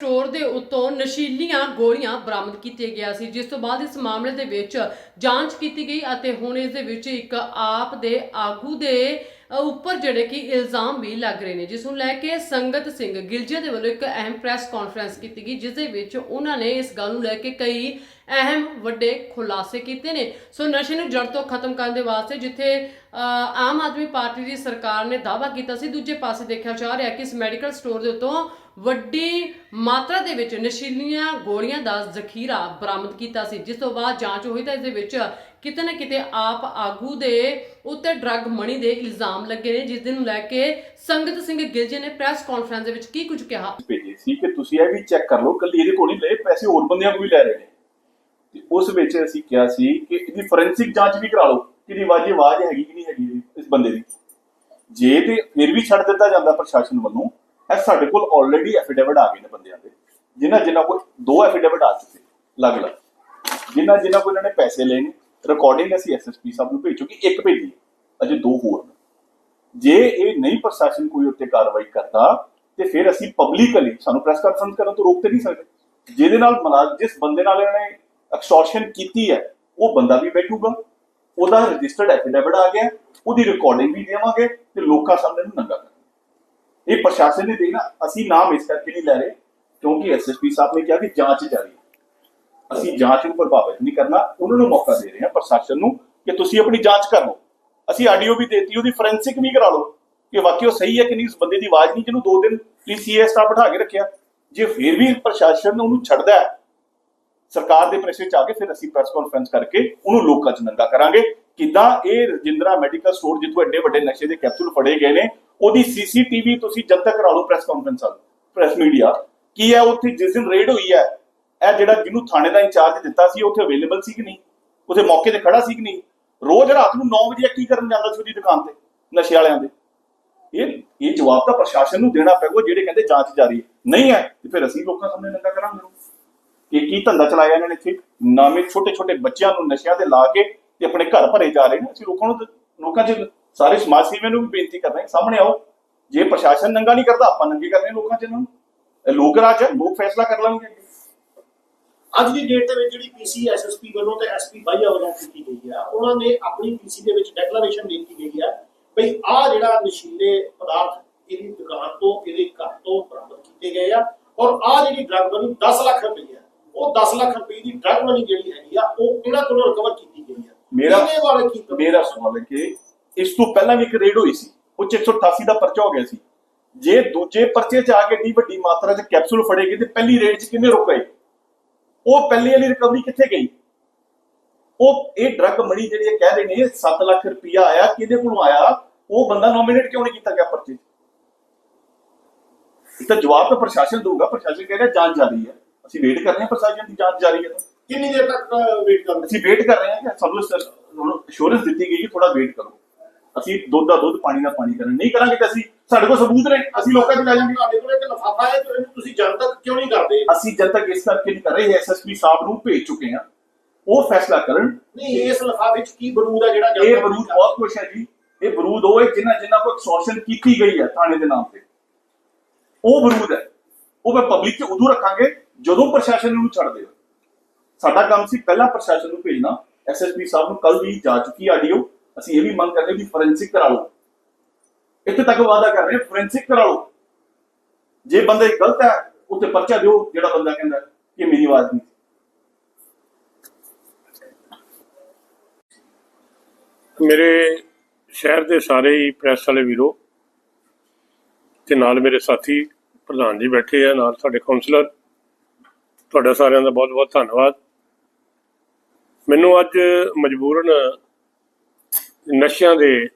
Store ਦੇ ਉੱਤੋਂ ਨਸ਼ੀਲੀਆਂ ਗੋਲੀਆਂ ਬਰਾਮਦ ਕੀਤੀਆਂ ਗਿਆ ਸੀ, ਜਿਸ ਤੋਂ ਬਾਅਦ ਇਸ ਮਾਮਲੇ ਦੇ ਵਿੱਚ ਜਾਂਚ ਕੀਤੀ ਗਈ ਅਤੇ ਹੁਣ ਇਸ ਦੇ ਵਿੱਚ ਇੱਕ ਆਪ ਦੇ ਆਗੂ ਦੇ ਉੱਪਰ ਜਿਹੜੇ ਕਿ ਇਲਜ਼ਾਮ ਵੀ ਲੱਗ ਰਹੇ ਨੇ। ਜਿਸ ਨੂੰ ਲੈ ਕੇ ਸੰਗਤ ਸਿੰਘ ਗਿਲਜੇ ਦੇ ਵੱਲੋਂ ਇੱਕ ਅਹਿਮ ਪ੍ਰੈਸ ਕਾਨਫਰੰਸ ਕੀਤੀ ਗਈ, ਜਿਸ ਦੇ ਵਿੱਚ ਉਹਨਾਂ ਨੇ ਇਸ ਗੱਲ ਨੂੰ ਲੈ ਕੇ ਕਈ ਅਹਿਮ ਵੱਡੇ ਖੁਲਾਸੇ ਕੀਤੇ ਨੇ। ਸੋ ਨਸ਼ੇ ਨੂੰ ਜੜ ਤੋਂ ਖਤਮ ਕਰਨ ਦੇ ਵਾਸਤੇ ਜਿੱਥੇ ਆਮ ਆਦਮੀ ਪਾਰਟੀ ਦੀ ਸਰਕਾਰ ਨੇ ਦਾਅਵਾ ਕੀਤਾ ਸੀ, ਦੂਜੇ ਪਾਸੇ ਦੇਖਿਆ ਜਾ ਰਿਹਾ ਕਿ ਇਸ ਮੈਡੀਕਲ ਸਟੋਰ ਦੇ ਉੱਤੋਂ ਵੱਡੀ ਮਾਤਰਾ ਦੇ ਵਿੱਚ ਨਸ਼ੀਲੀਆਂ ਗੋਲੀਆਂ ਦਾ ਜ਼ਖੀਰਾ ਬਰਾਮਦ ਕੀਤਾ ਸੀ। ਜਿਸ ਤੋਂ ਬਾਅਦ ਜਾਂਚ ਹੋਈ ਤਾਂ ਇਸ ਦੇ ਵਿੱਚ ਕਿਤੇ ਨਾ ਕਿਤੇ ਆਪ ਆਗੂ ਦੇ ਉੱਤੇ ਡਰੱਗ ਮਣੀ ਦੇ ਇਲਜ਼ਾਮ ਲੱਗੇ ਨੇ, ਜਿਸ ਦਿਨ ਲੈ ਕੇ ਸੰਗਤ ਸਿੰਘ ਗਿਲਜੇ ਨੇ ਪ੍ਰੈਸ ਕਾਨਫਰੰਸ ਦੇ ਵਿੱਚ ਕੀ ਕੁਝ ਕਿਹਾ? ਭੇਜੇ ਸੀ ਕਿ ਤੁਸੀਂ ਇਹ ਵੀ ਚੈੱਕ ਕਰ ਲਓ, ਕੱਲੀ ਇਹਦੇ ਕੋਲ ਨਹੀਂ ਲਏ, ਪੈਸੇ ਹੋਰ ਬੰਦਿਆਂ ਕੋਲ ਵੀ ਲੈ ਰਹੇ ਨੇ। ਤੇ ਉਸ ਵਿੱਚ ਅਸੀਂ ਕਿਹਾ ਸੀ ਕਿ ਇਹਦੀ ਫੋਰੈਂਸਿਕ ਜਾਂਚ ਵੀ ਕਰਾ ਲਓ, ਕਿ ਇਹਦੀ ਆਵਾਜ਼ ਹੈਗੀ ਕਿ ਨਹੀਂ ਹੈਗੀ ਇਸ ਬੰਦੇ ਦੀ। ਜੇ ਤੇ ਫਿਰ ਵੀ ਛੱਡ ਦਿੱਤਾ ਜਾਂਦਾ ਪ੍ਰਸ਼ਾਸਨ ਵੱਲੋਂ ਇਹ ਸਾਡੇ ਕੋਲ ਆਲਰੇਡੀ ਐਫੀਡੇਵਿਟ ਆ ਗਏ ਨੇ ਬੰਦਿਆਂ ਦੇ। ਜਿਨ੍ਹਾਂ ਜਿਨ੍ਹਾਂ ਕੋਲ ਦੋ ਐਫੀਡੇਵਿਟ ਆ ਚੁੱਕੇ, ਅਲੱਗ-ਅਲੱਗ। ਜਿਨ੍ਹਾਂ ਜਿਨ੍ਹਾਂ ਕੋਲ ਇਹਨਾਂ ਨੇ ਪੈਸੇ ਲਏ ਨੇ ਰਿਕਾਰਡਿੰਗ ਅਸੀਂ ਐਸਐਸਪੀ ਸਾਹਿਬ ਨੂੰ ਭੇਜ ਚੁੱਕੀ ਇੱਕ ਭੇਜੀ ਅਜੇ ਦੋ ਹੋਰ ਨੇ। ਜੇ ਇਹ ਨਹੀਂ ਪ੍ਰਸ਼ਾਸਨ ਕੋਈ ਉੱਤੇ ਕਾਰਵਾਈ ਕਰਦਾ, ਤੇ ਫਿਰ ਅਸੀਂ ਪਬਲਿਕਲੀ ਸਾਨੂੰ ਪ੍ਰੈਸ ਕਾਨਫਰੰਸ ਕਰਨ ਤੋਂ ਰੋਕ ਤੇ ਨਹੀਂ ਸਕਦੇ। ਜਿਹਦੇ ਨਾਲ ਮਲਾਜ ਜਿਸ ਬੰਦੇ ਨਾਲ ਇਹਨਾਂ ਨੇ ਐਕਸਟੋਰਸ਼ਨ ਕੀਤੀ ਹੈ, ਉਹ ਬੰਦਾ ਵੀ ਬੈਠੂਗਾ। ਉਹਦਾ ਰਜਿਸਟਰਡ ਐਫੀਡੇਵਿਟ ਆ ਗਿਆ, ਉਹਦੀ ਰਿਕਾਰਡਿੰਗ ਵੀ ਦੇਵਾਂਗੇ ਤੇ ਲੋਕਾਂ ਸਾਹਮਣੇ ਨੂੰ ਨੰਗਾ ਇਹ ਪ੍ਰਸ਼ਾਸਨ ਨੇ ਦੇਣਾ ਅਸੀਂ ਨਾਮ ਇਸ ਕਰਕੇ ਨਹੀਂ ਲੈ ਰਹੇ, ਕਿਉਂਕਿ ਐਸਐਸਪੀ ਸਾਹਿਬ ਨੇ ਕਿਹਾ ਕਿ ਜਾਂਚ ਜਾਰੀ ਅਸੀਂ ਜਾਂਚ ਨੂੰ ਪ੍ਰਭਾਵਿਤ ਨਹੀਂ ਕਰਨਾ, ਉਹਨਾਂ ਨੂੰ ਮੌਕਾ ਦੇ ਰਹੇ ਹਾਂ ਪ੍ਰਸ਼ਾਸਨ ਨੂੰ ਕਿ ਤੁਸੀਂ ਆਪਣੀ ਜਾਂਚ ਕਰ ਲਓ। ਅਸੀਂ ਆਡੀਓ ਵੀ ਦੇਤੀ, ਉਹਦੀ ਫੋਰੈਂਸਿਕ ਵੀ ਕਰਾ ਲਓ ਕਿ ਵਾਕਈ ਉਹ ਸਹੀ ਹੈ ਕਿ ਨਹੀਂ, ਉਸ ਬੰਦੇ ਦੀ ਆਵਾਜ਼ ਨਹੀਂ, ਜਿਹਨੂੰ ਦੋ ਦਿਨ ਤੁਸੀਂ ਸੀਏ ਬਿਠਾ ਕੇ ਰੱਖਿਆ। ਜੇ ਫਿਰ ਵੀ ਪ੍ਰਸ਼ਾਸਨ ਉਹਨੂੰ ਛੱਡਦਾ ਹੈ ਸਰਕਾਰ ਦੇ ਪ੍ਰੈਸ਼ਰ ਵਿੱਚ ਆ ਕੇ ਫਿਰ ਅਸੀਂ ਪ੍ਰੈਸ ਕਾਨਫਰੰਸ ਕਰਕੇ ਉਹਨੂੰ ਲੋਕਾਂ ਚ ਨੰਗਾ ਕਰਾਂਗੇ। ਕਿਦਾਂ ਇਹ ਰਜਿੰਦਰਾ ਮੈਡੀਕਲ ਸਟੋਰ ਜਿੱਥੋਂ ਐਡੇ ਵੱਡੇ ਨਸ਼ੇ ਦੇ ਕੈਪਸੂਲ ਫੜੇ ਗਏ ਨੇ, ਉਹਦੀ ਸੀਸੀਟੀਵੀ ਤੁਸੀਂ ਜਦ ਤੱਕ ਕਰਾ ਲਓ ਪ੍ਰੈਸ ਕਾਨਫਰੰਸ ਆ ਪ੍ਰੈਸ ਮੀਡੀਆ ਕੀ ਹੈ ਉੱਥੇ ਜਿਸ ਦਿਨ ਰੇਡ ਹੋਈ ਹੈ, ਇਹ ਜਿਹੜਾ ਜਿਹਨੂੰ ਥਾਣੇ ਦਾ ਇੰਚਾਰਜ ਦਿੱਤਾ ਸੀ, ਉੱਥੇ ਅਵੇਲੇਬਲ ਸੀ ਕਿ ਨਹੀਂ? ਉੱਥੇ ਮੌਕੇ ਤੇ ਖੜਾ ਸੀ ਕਿ ਨਹੀਂ? ਰੋਜ਼ ਰਾਤ ਨੂੰ 9 ਵਜੇ ਕੀ ਕਰਨ ਜਾਂਦਾ ਸੀ ਉਹਦੀ ਦੁਕਾਨ ਤੇ, ਨਸ਼ੇ ਵਾਲਿਆਂ ਦੇ? ਇਹ ਇਹ ਜਵਾਬ ਤਾਂ ਪ੍ਰਸ਼ਾਸਨ ਨੂੰ ਦੇਣਾ ਪਏਗਾ ਜਿਹੜੇ ਕਹਿੰਦੇ ਜਾਂਚ ਜਾਰੀ ਨਹੀਂ ਹੈ, ਤੇ ਫਿਰ ਅਸੀਂ ਲੋਕਾਂ ਸਾਹਮਣੇ ਨੰਗਾ ਕਰਾਂਗੇ। ਕਿ ਕੀ ਧੰਦਾ ਚਲਾਇਆ ਇਹਨਾਂ ਨੇ ਇੱਥੇ? ਨਾਮੇ ਛੋਟੇ ਛੋਟੇ ਬੱਚਿਆਂ ਨੂੰ ਨਸ਼ਿਆਂ ਤੇ ਲਾ ਕੇ ਤੇ ਆਪਣੇ ਘਰ ਭਰੇ ਜਾ ਰਹੇ ਨੇ। ਅਸੀਂ ਲੋਕਾਂ ਨੂੰ ਤੇ- ਲੋਕਾਂ 'ਚ ਸਾਰੇ ਸਮਾਜ ਸੇਵੀਆਂ ਨੂੰ ਵੀ ਬੇਨਤੀ ਕਰ ਰਹੇ ਸਾਹਮਣੇ ਆਓ। ਜੇ ਪ੍ਰਸ਼ਾਸਨ ਨੰਗਾ ਨਹੀਂ ਕਰਦਾ, ਆਪਾਂ ਨੰਗੇ ਕਰਨੇ ਲੋਕਾਂ 'ਚ ਇਹਨਾਂ ਨੂੰ। ਲੋਕ ਰਾਜ ਹੈ, ਲੋਕ ਫੈਸਲਾ ਕਰ ਲੈਣਗੇ ਅੱਜ ਦੀ ਡੇਟ ਦੇ ਵਿੱਚ ਜਿਹੜੀ ਪੀਸੀ ਐਸਐਸਪੀ ਵੱਲੋਂ ਤੇ ਐਸਪੀ ਬਾਈਆ ਵੱਲੋਂ ਕੀਤੀ ਗਈ ਆ, ਉਹਨਾਂ ਨੇ ਆਪਣੀ ਪੀਸੀ ਦੇ ਵਿੱਚ ਡੈਕਲੇਰੇਸ਼ਨ ਦੇ ਦਿੱਤੀ ਗਈ ਆ ਬਈ ਆ ਜਿਹੜਾ ਨਸ਼ੀਲੇ ਪਦਾਰਥ ਇਹਦੀ ਦੁਕਾਨ ਤੋਂ, ਇਹਦੇ ਘਰ ਤੋਂ ਬਰਾਮਦ ਕੀਤੇ ਗਏ ਆ ਔਰ ਆ ਜਿਹੜੀ ਡਰਗ ਮਨੀ 10 ਲੱਖ ਰੁਪਏ ਉਹ 10 ਲੱਖ ਰੁਪਏ ਦੀ ਡਰਗ ਮਨੀ ਜਿਹੜੀ ਹੈਗੀ ਆ ਉਹ ਇਹਨਾਂ ਕੋਲੋਂ ਰਿਕਵਰ ਕੀਤੀ ਗਈ ਆ? ਮੇਰਾ- ਇਹਦੇ ਬਾਰੇ ਕੀ? ਮੇਰਾ ਸਵਾਲ ਹੈ ਕਿ ਇਸ ਤੋਂ ਪਹਿਲਾਂ ਵੀ ਇੱਕ ਰੇਡ ਹੋਈ ਸੀ ਉਹ 'ਚ 188 ਦਾ ਪਰਚਾ ਹੋ ਗਿਆ ਸੀ। ਜੇ ਦੂਜੇ ਪਰਚੇ 'ਚ ਆ ਕੇ ਏਡੀ ਵੱਡੀ ਮਾਤਰਾ 'ਚ ਕੈਪਸੂਲ ਫੜੇਗੀ ਤੇ ਪਹਿਲੀ ਰੇਡ 'ਚ ਕਿੰਨੇ ਰੁਕੇ ਉਹ ਪਹਿਲੀ ਵਾਲੀ ਰਿਕਵਰੀ ਕਿੱਥੇ ਗਈ? ਉਹ ਇਹ ਡਰੱਗ ਮਣੀ ਜਿਹੜੀ ਇਹ ਕਹਿ ਰਹੇ ਨੇ 7 ਲੱਖ ਰੁਪਇਆ ਆਇਆ ਕਿਹਦੇ ਕੋਲੋਂ ਆਇਆ? ਉਹ ਬੰਦਾ ਨੋਮੀਨੇਟ ਕਿਉਂ ਨਹੀਂ ਕੀਤਾ ਗਿਆ ਪਰਚੇ 'ਚ? ਤਾਂ ਜਵਾਬ ਤਾਂ ਪ੍ਰਸ਼ਾਸਨ ਦਊਗਾ ਪ੍ਰਸ਼ਾਸਨ ਕਹਿ ਰਿਹਾ ਜਾਂਚ ਜਾਰੀ ਹੈ। ਅਸੀਂ ਵੇਟ ਕਰ ਰਹੇ ਹਾਂ ਪ੍ਰਸ਼ਾਸਨ ਦੀ ਜਾਂਚ ਜਾਰੀ ਹੈ। ਤਾਂ ਕਿੰਨੀ ਦੇਰ ਤੱਕ ਵੇਟ ਕਰਨਾ ਅਸੀਂ ਵੇਟ ਕਰ ਰਹੇ ਹਾਂ ਕਿ ਸਾਨੂੰ ਅਸ਼ੋਰੈਂਸ ਦਿੱਤੀ ਗਈ ਕਿ ਥੋੜਾ ਵੇਟ ਕਰੋ। ਅਸੀਂ ਦੁੱਧ ਦਾ ਦੁੱਧ ਪਾਣੀ ਦਾ ਪਾਣੀ ਕਰਨ। ਨਹੀਂ ਕਰਾਂਗੇ ਤਾਂ ਅਸੀਂ ਸਾਡੇ ਕੋਲ ਸਬੂਤ ਨੇ। ਅਸੀਂ ਲੋਕਾਂ 'ਚ ਲੈ ਜਾਵਾਂਗੇ ਤੁਹਾਡੇ ਕੋਲ ਇੱਕ ਲਫਾਫਾ ਹੈ ਤੇ ਇਹਨੂੰ ਤੁਸੀਂ ਜਨਤਕ ਕਿਉਂ ਨਹੀਂ ਕਰਦੇ? ਅਸੀਂ ਜਦ ਤੱਕ ਇਸ ਕਰਕੇ ਨਹੀਂ ਕਰ ਰਹੇ ਐਸਐਸਪੀ ਸਾਹਿਬ ਨੂੰ ਭੇਜ ਚੁੱਕੇ ਹਾਂ। ਉਹ ਫੈਸਲਾ ਕਰਨ। ਨਹੀਂ ਇਸ ਲਫਾਫੇ ਵਿੱਚ ਕੀ ਬਰੂਦ ਆ ਜਿਹੜਾ ਇਹ ਬਰੂਦ ਬਹੁਤ ਕੁਛ ਹੈ ਜੀ। ਇਹ ਬਰੂਦ ਉਹ ਹੈ ਜਿਨ੍ਹਾਂ ਜਿਨ੍ਹਾਂ ਕੋਲ ਐਕਸਟੋਰਸ਼ਨ ਕੀਤੀ ਗਈ ਹੈ ਥਾਣੇ ਦੇ ਨਾਮ ਤੇ। ਉਹ ਬਰੂਦ ਹੈ। ਉਹ ਮੈਂ ਪਬਲਿਕ 'ਚ ਉਦੋਂ ਰੱਖਾਂਗੇ ਜਦੋਂ ਪ੍ਰਸ਼ਾਸਨ ਨੂੰ ਛੱਡ ਦੇਵੇ ਸਾਡਾ ਕੰਮ ਸੀ ਪਹਿਲਾਂ ਪ੍ਰਸ਼ਾਸਨ ਨੂੰ ਭੇਜਣਾ। ਐਸਐਸਪੀ ਸਾਹਿਬ ਨੂੰ ਕੱਲ ਵੀ ਜਾ ਚੁੱਕੀ ਆਡੀਓ। ਅਸੀਂ ਇਹ ਵੀ ਮੰਗ ਕਰਦੇ ਵੀ ਫੋਰੈਂਸਿਕ ਕਰਾ ਲਓ। ਇੱਥੇ ਤੱਕ ਵਾਅਦਾ ਕਰ ਰਹੇ, ਫੋਰੈਂਸਿਕ ਕਰਾ ਲਓ। ਜੇ ਬੰਦੇ ਗਲਤ ਹੈ ਉੱਤੇ ਪਰਚਾ ਦਿਓ, ਜਿਹੜਾ ਬੰਦਾ ਕਹਿੰਦਾ ਕਿ ਮੇਰੀ ਆਵਾਜ਼ ਨਹੀਂ ਮੇਰੇ ਸ਼ਹਿਰ ਦੇ ਸਾਰੇ ਹੀ ਪ੍ਰੈਸ ਵਾਲੇ ਵੀਰੋ ਤੇ ਨਾਲ ਮੇਰੇ ਸਾਥੀ ਪ੍ਰਧਾਨ ਜੀ ਬੈਠੇ ਆ, ਨਾਲ ਸਾਡੇ ਕਾਉਂਸਲਰ ਤੁਹਾਡਾ ਸਾਰਿਆਂ ਦਾ ਬਹੁਤ ਬਹੁਤ ਧੰਨਵਾਦ। ਮੈਨੂੰ ਅੱਜ ਮਜਬੂਰਨ ਨਸ਼ਿਆਂ ਦੇ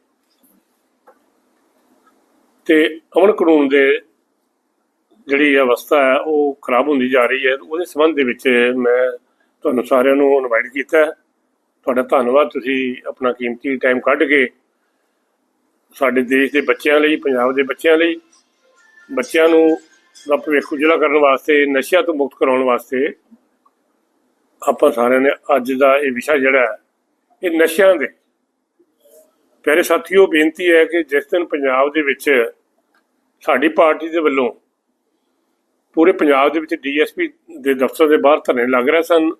ਤੇ ਅਮਨ ਕਾਨੂੰਨ ਦੇ ਜਿਹੜੀ ਅਵਸਥਾ ਹੈ, ਉਹ ਖਰਾਬ ਹੁੰਦੀ ਜਾ ਰਹੀ ਹੈ। ਉਹਦੇ ਸੰਬੰਧ ਦੇ ਵਿੱਚ ਮੈਂ ਤੁਹਾਨੂੰ ਸਾਰਿਆਂ ਨੂੰ ਇਨਵਾਈਟ ਕੀਤਾ ਤੁਹਾਡਾ ਧੰਨਵਾਦ। ਤੁਸੀਂ ਆਪਣਾ ਕੀਮਤੀ ਟਾਈਮ ਕੱਢ ਕੇ ਸਾਡੇ ਦੇਸ਼ ਦੇ ਬੱਚਿਆਂ ਲਈ, ਪੰਜਾਬ ਦੇ ਬੱਚਿਆਂ ਲਈ, ਬੱਚਿਆਂ ਨੂੰ ਦਾ ਭਵਿੱਖ ਉਜਲਾ ਕਰਨ ਵਾਸਤੇ, ਨਸ਼ਿਆਂ ਤੋਂ ਮੁਕਤ ਕਰਾਉਣ ਵਾਸਤੇ ਆਪਾਂ ਸਾਰਿਆਂ ਨੇ ਅੱਜ ਦਾ ਇਹ ਵਿਸ਼ਾ ਜਿਹੜਾ ਇਹ ਨਸ਼ਿਆਂ ਦੇ। ਪਿਆਰੇ ਸਾਥੀਓ ਬੇਨਤੀ ਹੈ ਕਿ ਜਿਸ ਦਿਨ ਪੰਜਾਬ ਦੇ ਵਿੱਚ ਸਾਡੀ ਪਾਰਟੀ ਦੇ ਵੱਲੋਂ ਪੂਰੇ ਪੰਜਾਬ ਦੇ ਵਿੱਚ ਡੀਐਸਪੀ ਦੇ ਦਫ਼ਤਰ ਦੇ ਬਾਹਰ ਧਰਨੇ ਲੱਗ ਰਹੇ ਸਨ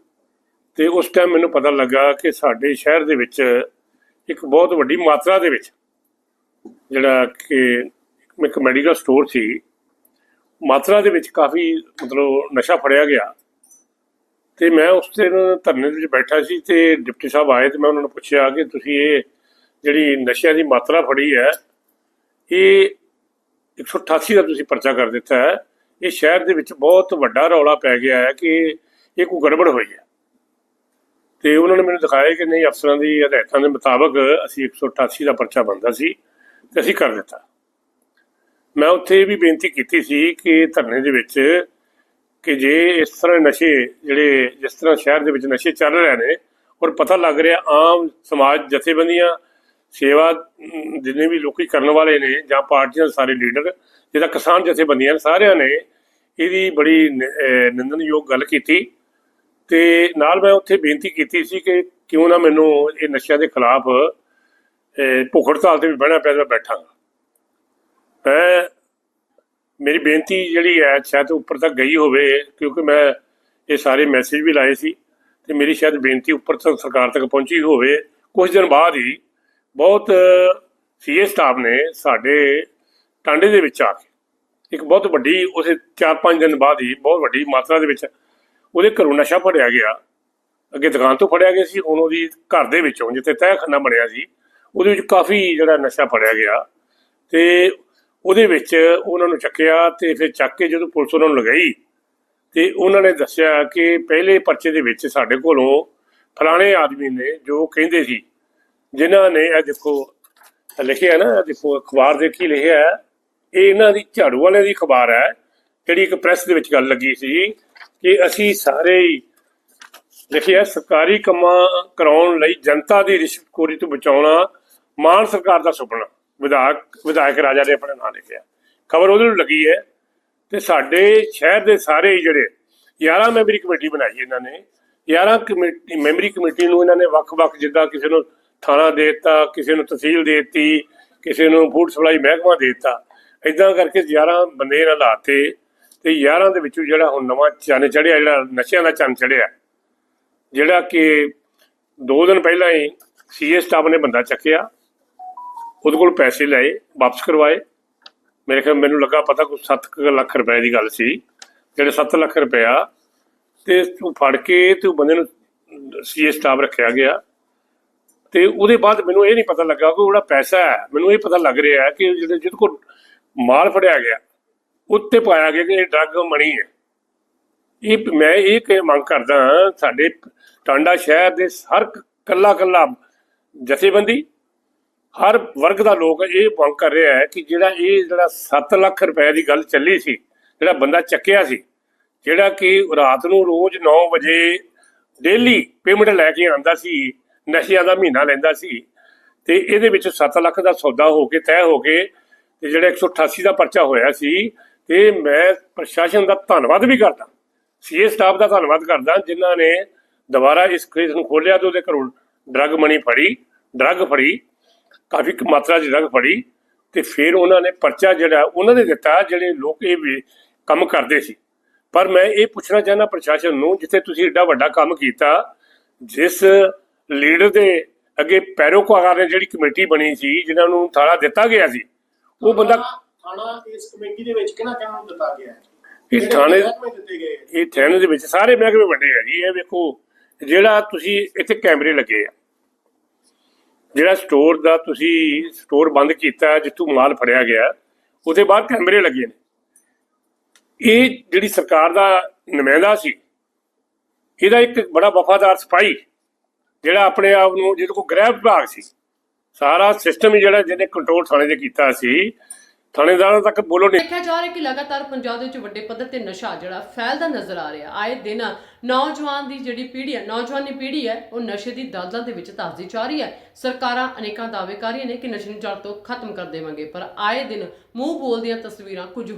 ਤੇ ਉਸ ਟਾਈਮ ਮੈਨੂੰ ਪਤਾ ਲੱਗਾ ਕਿ ਸਾਡੇ ਸ਼ਹਿਰ ਦੇ ਵਿੱਚ ਇੱਕ ਬਹੁਤ ਵੱਡੀ ਮਾਤਰਾ ਦੇ ਵਿੱਚ ਜਿਹੜਾ ਕਿ ਇੱਕ ਮੈਡੀਕਲ ਸਟੋਰ ਸੀ ਮਾਤਰਾ ਦੇ ਵਿੱਚ ਕਾਫੀ ਮਤਲਬ ਨਸ਼ਾ ਫੜਿਆ ਗਿਆ। ਤੇ ਮੈਂ ਉਸ ਦਿਨ ਧਰਨੇ ਦੇ ਵਿੱਚ ਬੈਠਾ ਸੀ ਤੇ ਡਿਪਟੀ ਸਾਹਿਬ ਆਏ ਤੇ ਮੈਂ ਉਹਨਾਂ ਨੂੰ ਪੁੱਛਿਆ ਕਿ ਤੁਸੀਂ ਇਹ ਜਿਹੜੀ ਨਸ਼ਿਆਂ ਦੀ ਮਾਤਰਾ ਫੜੀ ਹੈ, ਇਹ 188 ਦਾ ਤੁਸੀਂ ਪਰਚਾ ਕਰ ਦਿੱਤਾ ਹੈ। ਇਹ ਸ਼ਹਿਰ ਦੇ ਵਿੱਚ ਬਹੁਤ ਵੱਡਾ ਰੌਲਾ ਪੈ ਗਿਆ ਹੈ ਕਿ ਇਹ ਕੋਈ ਗੜਬੜ ਹੋਈ ਹੈ। ਤੇ ਉਹਨਾਂ ਨੇ ਮੈਨੂੰ ਦਿਖਾਇਆ ਕਿ ਨਹੀਂ, ਅਫਸਰਾਂ ਦੀ ਹਦਾਇਤਾਂ ਦੇ ਮੁਤਾਬਕ ਅਸੀਂ 188 ਦਾ ਪਰਚਾ ਬੰਦਾ ਸੀ ਤੇ ਅਸੀਂ ਕਰ ਦਿੱਤਾ। ਮੈਂ ਉੱਥੇ ਇਹ ਵੀ ਬੇਨਤੀ ਕੀਤੀ ਸੀ ਕਿ ਧਰਨੇ ਦੇ ਵਿੱਚ ਕਿ ਜੇ ਇਸ ਤਰ੍ਹਾਂ ਨਸ਼ੇ ਜਿਹੜੇ ਜਿਸ ਤਰ੍ਹਾਂ ਸ਼ਹਿਰ ਦੇ ਵਿੱਚ ਨਸ਼ੇ ਚੱਲ ਰਹੇ ਨੇ ਔਰ ਪਤਾ ਲੱਗ ਰਿਹਾ ਆਮ ਸਮਾਜ ਜਥੇਬੰਦੀਆਂ ਸੇਵਾ ਜਿੰਨੇ ਵੀ ਲੋਕੀ ਕਰਨ ਵਾਲੇ ਨੇ ਜਾਂ ਪਾਰਟੀਆਂ ਦੇ ਸਾਰੇ ਲੀਡਰ ਜਿਹਦਾ ਕਿਸਾਨ ਜਥੇਬੰਦੀਆਂ ਨੇ, ਸਾਰਿਆਂ ਨੇ ਇਹਦੀ ਬੜੀ ਨ- ਨਿੰਦਣਯੋਗ ਗੱਲ ਕੀਤੀ ਤੇ ਨਾਲ ਮੈਂ ਉੱਥੇ ਬੇਨਤੀ ਕੀਤੀ ਸੀ ਕਿ ਕਿਉਂ ਨਾ ਮੈਨੂੰ ਇਹ ਨਸ਼ਿਆਂ ਦੇ ਖਿਲਾਫ ਭੁੱਖ ਹੜਤਾਲ ਤੇ ਵੀ ਬਹਿਣਾ ਪਿਆ ਮੈਂ ਬੈਠਾਂਗਾ ਮੈਂ ਮੇਰੀ ਬੇਨਤੀ ਜਿਹੜੀ ਹੈ, ਸ਼ਾਇਦ ਉੱਪਰ ਤੱਕ ਗਈ ਹੋਵੇ, ਕਿਉਂਕਿ ਮੈਂ ਇਹ ਸਾਰੇ ਮੈਸੇਜ ਵੀ ਲਾਏ ਸੀ ਤੇ ਮੇਰੀ ਸ਼ਾਇਦ ਬੇਨਤੀ ਉੱਪਰ ਤੱਕ ਸਰਕਾਰ ਤੱਕ ਪਹੁੰਚੀ ਹੋਵੇ। ਕੁਝ ਦਿਨ ਬਾਅਦ ਹੀ ਬਹੁਤ ਸੀਏ ਸਟਾਫ ਨੇ ਸਾਡੇ ਟਾਂਡੇ ਦੇ ਵਿੱਚ ਆ ਕੇ, ਇੱਕ ਬਹੁਤ ਵੱਡੀ ਉਸੇ 4-5 ਦਿਨ ਬਾਅਦ ਹੀ ਬਹੁਤ ਵੱਡੀ ਮਾਤਰਾ ਦੇ ਵਿੱਚ ਉਹਦੇ ਘਰੋਂ ਨਸ਼ਾ ਫੜਿਆ ਗਿਆ। ਅੱਗੇ ਦੁਕਾਨ ਤੋਂ ਫੜਿਆ ਗਿਆ ਸੀ, ਹੁਣ ਉਹਦੀ ਘਰ ਦੇ ਵਿੱਚੋਂ ਜਿੱਥੇ ਤਹਿਖਾਨਾ ਬਣਿਆ ਸੀ, ਉਹਦੇ ਵਿੱਚ ਕਾਫੀ ਜਿਹੜਾ ਨਸ਼ਾ ਫੜਿਆ ਗਿਆ। ਤੇ ਉਹਦੇ ਵਿੱਚ ਉਹਨਾਂ ਨੂੰ ਚੱਕਿਆ ਤੇ ਫਿਰ ਚੱਕ ਕੇ ਜਦੋਂ ਪੁਲਿਸ ਉਹਨਾਂ ਨੂੰ ਲਗਾਈ ਤੇ ਉਹਨਾਂ ਨੇ ਦੱਸਿਆ ਕਿ ਪਹਿਲੇ ਪਰਚੇ ਦੇ ਵਿੱਚ ਸਾਡੇ ਕੋਲੋਂ ਫਲਾਣੇ ਆਦਮੀ ਨੇ ਜੋ ਕਹਿੰਦੇ ਸੀ, ਜਿਨ੍ਹਾਂ ਨੇ ਇਹ ਦੇਖੋ ਲਿਖਿਆ ਨਾ, ਇਹ ਦੇਖੋ ਅਖਬਾਰ ਦੇ ਕੀ ਲਿਖਿਆ ਹੈ, ਇਹ ਇਹਨਾਂ ਦੀ ਝਾੜੂ ਵਾਲਿਆਂ ਦੀ ਅਖਬਾਰ ਹੈ, ਜਿਹੜੀ ਇੱਕ ਪ੍ਰੈਸ ਦੇ ਵਿੱਚ ਗੱਲ ਲੱਗੀ ਸੀ ਕਿ ਅਸੀਂ ਸਾਰੇ ਲਿਖਿਆ ਸਰਕਾਰੀ ਕੰਮਾਂ ਕਰਾਉਣ ਲਈ ਜਨਤਾ ਦੀ ਰਿਸ਼ਵਤਖੋਰੀ ਤੋਂ ਬਚਾਉਣਾ, ਮਾਨ ਸਰਕਾਰ ਦਾ ਸੁਪਨਾ। ਵਿਧਾਇਕ ਵਿਧਾਇਕ ਰਾਜਾ ਨੇ ਆਪਣੇ ਨਾਂ ਲਿਖਿਆ। ਖਬਰ ਉਹਦੇ ਨੂੰ ਲੱਗੀ ਹੈ ਤੇ ਸਾਡੇ ਸ਼ਹਿਰ ਦੇ ਸਾਰੇ ਜਿਹੜੇ 11 ਮੈਂਬਰੀ ਕਮੇਟੀ ਬਣਾਈ ਇਹਨਾਂ ਨੇ 11 ਕਮੇਟੀ, ਮੈਂਬਰੀ ਕਮੇਟੀ ਨੂੰ ਇਹਨਾਂ ਨੇ ਵੱਖ-ਵੱਖ ਜਿੱਦਾਂ ਕਿਸੇ ਨੂੰ ਥਾਣਾ ਦੇ ਦਿੱਤਾ, ਕਿਸੇ ਨੂੰ ਤਹਿਸੀਲ ਦੇ ਦਿੱਤੀ, ਕਿਸੇ ਨੂੰ ਫੂਡ ਸਪਲਾਈ ਮਹਿਕਮਾ ਦੇ ਦਿੱਤਾ। ਇਦਾਂ ਕਰਕੇ 11 ਬੰਦੇ ਇਹਨਾਂ ਲਾਤੇ ਤੇ 11 ਦੇ ਵਿੱਚੋਂ ਜਿਹੜਾ ਹੁਣ ਨਵਾਂ ਚੰਨ ਚੜਿਆ, ਜਿਹੜਾ ਨਸ਼ਿਆਂ ਦਾ ਚੰਨ ਚੜਿਆ, ਜਿਹੜਾ ਕਿ ਦੋ ਦਿਨ ਪਹਿਲਾਂ ਹੀ ਸੀਏ ਸਟਾਫ ਨੇ ਬੰਦਾ ਚੱਕਿਆ। ਉਹਦੇ ਕੋਲ ਪੈਸੇ ਲਏ ਵਾਪਸ ਕਰਵਾਏ। ਮੇਰੇ ਖਿਆਲ ਮੈਨੂੰ ਲੱਗਾ ਪਤਾ ਕੋਈ 7 ਲੱਖ ਰੁਪਏ ਦੀ ਗੱਲ ਸੀ ਜਿਹੜੇ 7 ਲੱਖ ਰੁਪਇਆ ਤੇ ਤੂੰ ਫੜ ਕੇ ਤੇ ਉਹ ਬੰਦੇ ਨੂੰ ਸੀਏ ਸਟਾਫ ਰੱਖਿਆ ਗਿਆ। ਤੇ ਉਹਦੇ ਬਾਅਦ ਮੈਨੂੰ ਇਹ ਨਹੀਂ ਪਤਾ ਲੱਗਾ ਕਿ ਉਹਦਾ ਪੈਸਾ ਹੈ ਮੈਨੂੰ ਇਹ ਪਤਾ ਲੱਗ ਰਿਹਾ ਹੈ ਕਿ ਜਿਹੜੇ ਜਿਹਦੇ ਕੋਲ ਮਾਲ ਫੜਿਆ ਗਿਆ ਉੱਤੇ ਪਾਇਆ ਗਿਆ ਕਿ ਇਹ ਡਰੱਗ ਮਣੀ ਹੈ। ਇਹ ਮੈਂ ਇਹ ਕਿ ਮੰਗ ਕਰਦਾ ਹਾਂ, ਸਾਡੇ ਟਾਂਡਾ ਸ਼ਹਿਰ ਦੇ ਹਰ ਕੱਲਾ ਕੱਲਾ ਜਥੇਬੰਦੀ ਹਰ ਵਰਗ ਦਾ ਲੋਕ ਇਹ ਮੰਗ ਕਰ ਰਿਹਾ ਹੈ ਕਿ ਜਿਹੜਾ ਇਹ ਜਿਹੜਾ 7 ਲੱਖ ਰੁਪਏ ਦੀ ਗੱਲ ਚੱਲੀ ਸੀ, ਜਿਹੜਾ ਬੰਦਾ ਚੱਕਿਆ ਸੀ, ਜਿਹੜਾ ਕਿ ਰਾਤ ਨੂੰ ਰੋਜ਼ 9 ਵਜੇ ਡੇਲੀ ਪੇਮੈਂਟ ਲੈ ਕੇ ਆਂਦਾ ਸੀ, ਨਸ਼ਿਆਂ ਦਾ ਮਹੀਨਾ ਲੈਂਦਾ ਸੀ ਤੇ ਇਹਦੇ ਵਿੱਚ 7 ਲੱਖ ਦਾ ਸੌਦਾ ਹੋ ਕੇ, ਤੈਅ ਹੋ ਕੇ ਤੇ ਜਿਹੜਾ 188 ਦਾ ਪਰਚਾ ਹੋਇਆ ਸੀ ਤੇ ਮੈਂ ਪ੍ਰਸ਼ਾਸਨ ਦਾ ਧੰਨਵਾਦ ਵੀ ਕਰਦਾ, ਸੀਏ ਸਟਾਫ ਦਾ ਧੰਨਵਾਦ ਕਰਦਾ, ਜਿਨ੍ਹਾਂ ਨੇ ਦੁਬਾਰਾ ਇਸ ਕੇਸ ਨੂੰ ਖੋਲਿਆ ਤੇ ਉਹਦੇ ਘਰੋਂ ਡਰੱਗ ਮਨੀ ਫੜੀ ਡਰੱਗ ਫੜੀ ਕਾਫੀ ਕੁ ਮਾਤਰਾ 'ਚ ਡਰੱਗ ਫੜੀ ਤੇ ਫਿਰ ਉਹਨਾਂ ਨੇ ਪਰਚਾ ਜਿਹੜਾ ਉਹਨਾਂ ਨੇ ਦਿੱਤਾ ਜਿਹੜੇ ਲੋਕ ਇਹ ਵੀ ਕੰਮ ਕਰਦੇ ਸੀ। ਪਰ ਮੈਂ ਇਹ ਪੁੱਛਣਾ ਚਾਹੁੰਦਾ ਪ੍ਰਸ਼ਾਸਨ ਨੂੰ ਜਿੱਥੇ ਤੁਸੀਂ ਏਡਾ ਵੱਡਾ ਕੰਮ ਕੀਤਾ ਜਿਸ ਲੀਡਰ ਦੇ ਅੱਗੇ ਪੈਰੋਕਾਰ ਨੇ ਜਿਹੜੀ ਕਮੇਟੀ ਬਣੀ ਸੀ ਜਿਨ੍ਹਾਂ ਨੂੰ ਥਾਲਾ ਦਿੱਤਾ ਗਿਆ ਸੀ ਉਹ ਬੰਦਾ ਥਾਣਾ ਇਸ ਕਮੇਟੀ ਦੇ ਵਿੱਚ ਕਿਹਨਾਂ ਕਿਹਨਾਂ ਨੂੰ ਦਿੱਤਾ ਗਿਆ ਇਹ ਥਾਣੇ? ਇਹ ਥਾਣੇ ਦੇ ਵਿੱਚ ਸਾਰੇ ਮਹਿਕਮੇ ਵੱਡੇ ਆ ਜੀ ਇਹ ਵੇਖੋ ਜਿਹੜਾ ਤੁਸੀਂ ਇੱਥੇ ਕੈਮਰੇ ਲੱਗੇ ਆ। ਜਿਹੜਾ ਸਟੋਰ ਦਾ ਤੁਸੀਂ ਸਟੋਰ ਬੰਦ ਕੀਤਾ, ਜਿੱਥੋਂ ਮਾਲ ਫੜਿਆ ਗਿਆ, ਉਹਦੇ ਬਾਅਦ ਕੈਮਰੇ ਲੱਗੇ ਨੇ। ਇਹ ਜਿਹੜੀ ਸਰਕਾਰ ਦਾ ਨੁਮਾਇੰਦਾ ਸੀ, ਇਹਦਾ ਇੱਕ ਬੜਾ ਵਫਾਦਾਰ ਸਿਪਾਹੀ, ਜਿਹੜਾ ਆਪਣੇ ਆਪ ਨੂੰ, ਜਿਹਦੇ ਕੋਲ ਗ੍ਰਹਿ ਵਿਭਾਗ ਸੀ, ਸਾਰਾ ਸਿਸਟਮ ਹੀ ਜਿਹੜਾ ਜਿਹਨੇ ਕੰਟਰੋਲ ਥਾਣੇ ਦੇ ਕੀਤਾ ਸੀ ਥਾਣੇਦਾਰਾਂ ਤੱਕ ਬੋਲੋ ਨਹੀਂ। ਦੇਖਿਆ ਜਾ ਰਿਹਾ ਕਿ ਲਗਾਤਾਰ ਪੰਜਾਬ ਦੇ ਵਿੱਚ ਵੱਡੇ ਪੱਧਰ ਤੇ ਨਸ਼ਾ ਜਿਹੜਾ ਫੈਲਦਾ ਨਜ਼ਰ ਆ ਰਿਹਾ। ਆਏ ਦਿਨ ਨੌਜਵਾਨ ਦੀ ਜਿਹੜੀ ਪੀੜ੍ਹੀ ਹੈ, ਨੌਜਵਾਨੀ ਪੀੜ੍ਹੀ ਹੈ, ਉਹ ਨਸ਼ੇ ਦੀ ਦਲਦਲ ਦੇ ਵਿੱਚ ਧੱਸਦੀ ਜਾ ਰਹੀ ਹੈ। ਸਰਕਾਰਾਂ ਅਨੇਕਾਂ ਦਾਅਵੇ ਕਰ ਰਹੀਆਂ ਨੇ ਕਿ ਨਸ਼ੇ ਨੂੰ ਜੜ ਤੋਂ ਖਤਮ ਕਰ ਦੇਵਾਂਗੇ। ਪਰ ਆਏ ਦਿਨ ਮੂੰਹ ਬੋਲਦੀਆਂ ਤਸਵੀਰਾਂ ਕੁਝ